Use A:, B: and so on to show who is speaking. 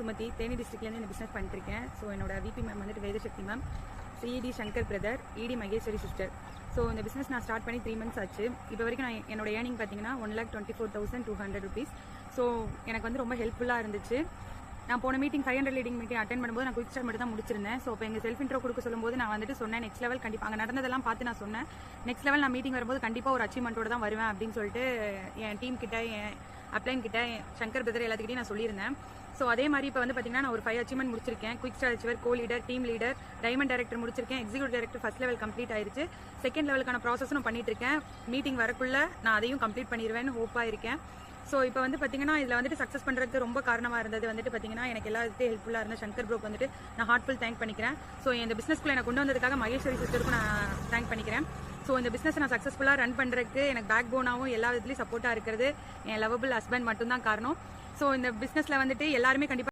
A: சுமதி தேனி டிஸ்ட்ரிக்ட்லேருந்து இந்த பிஸ்னஸ் பண்ணிட்டுருக்கேன். ஸோ என்னோட விபி மேம் வந்துட்டு Vedasakthi ma'am CED Shankar brother ED Maheswari sister so இந்த பிஸ்னஸ் நான் ஸ்டார்ட் பண்ணி த்ரீ மந்த்ஸ் ஆச்சு. இப்போ வரைக்கும் நான் என்னோட ஏர்னிங் பார்த்தீங்கன்னா one lakh twenty four thousand two hundred rupees so எனக்கு வந்து ரொம்ப ஹெல்ப்ஃபுல்லாக இருந்துச்சு. நான் போன meeting five hundred leading meeting attend பண்ணும்போது நான் குயிக் ஸ்டார்ட் மட்டும் தான் முடிச்சிருந்தேன். ஸோ இப்போ எங்கள் செல்ஃப் இன்ட்ரோ கொடுக்க சொல்லும்போது நான் வந்துட்டு சொன்னேன் நெக்ஸ்ட் லெவல் கண்டிப்பாக அங்கே நடந்ததெல்லாம் பார்த்து நான் சொன்னேன். நெக்ஸ்ட் லெவல் நான் மீட்டிங் வரும்போது கண்டிப்பாக ஒரு அச்சீவ்மெண்ட்டோட தான் வருவேன் அப்படின்னு சொல்லிட்டு என் டீம் கிட்ட என் அப்ளைன் கிட்ட சங்கர் பிரதர் எல்லாத்துக்கிட்டையும் நான் சொல்லியிருந்தேன். ஸோ அதே மாதிரி இப்போ வந்து பார்த்தீங்கன்னா நான் ஒரு ஃபைவ் அச்சீவ்மெண்ட் முடிச்சிருக்கேன். Quick star achiever co leader team leader diamond director முடிச்சிருக்கேன். Executive director first level complete ஆயிருச்சு. செகண்ட் லெவலுக்கான ப்ராசஸும் பண்ணிட்டு இருக்கேன். மீட்டிங் வரக்குள்ள நான் அதையும் கம்ப்ளீட் பண்ணிடுவேன்னு ஹோப்பாக இருக்கேன். ஸோ இப்போ வந்து பார்த்தீங்கன்னா இதில் வந்துட்டு சக்ஸஸ் பண்ணுறதுக்கு ரொம்ப காரணமாக இருந்தது வந்துட்டு பார்த்தீங்கன்னா எனக்கு எல்லாத்தையும் ஹெல்ப்ஃபுல்லாக இருந்த சங்கர் ப்ரோக்கு வந்துட்டு நான் ஹார்ட்ஃபுல் தேங்க் பண்ணிக்கிறேன். ஸோ இந்த பிஸ்னஸ்க்குள்ள எனக்கு கொண்டு வந்ததுக்காக மகேஸ்வரி சிஸ்டருக்கும் நான் தேங்க் பண்ணிக்கிறேன். ஸோ இந்த பிஸ்னஸ் நான் சக்ஸஸ்ஃபுல்லாக ரன் பண்ணுறதுக்கு எனக்கு பேக் போனாகவும் எல்லா விதத்துலையும் சப்போர்ட்டாக இருக்கிறது. என் லவபிள் ஹஸ்பண்ட் மட்டும்தான் காரணம். ஸோ இந்த பிஸ்னஸில் வந்துட்டு எல்லாருமே கண்டிப்பாக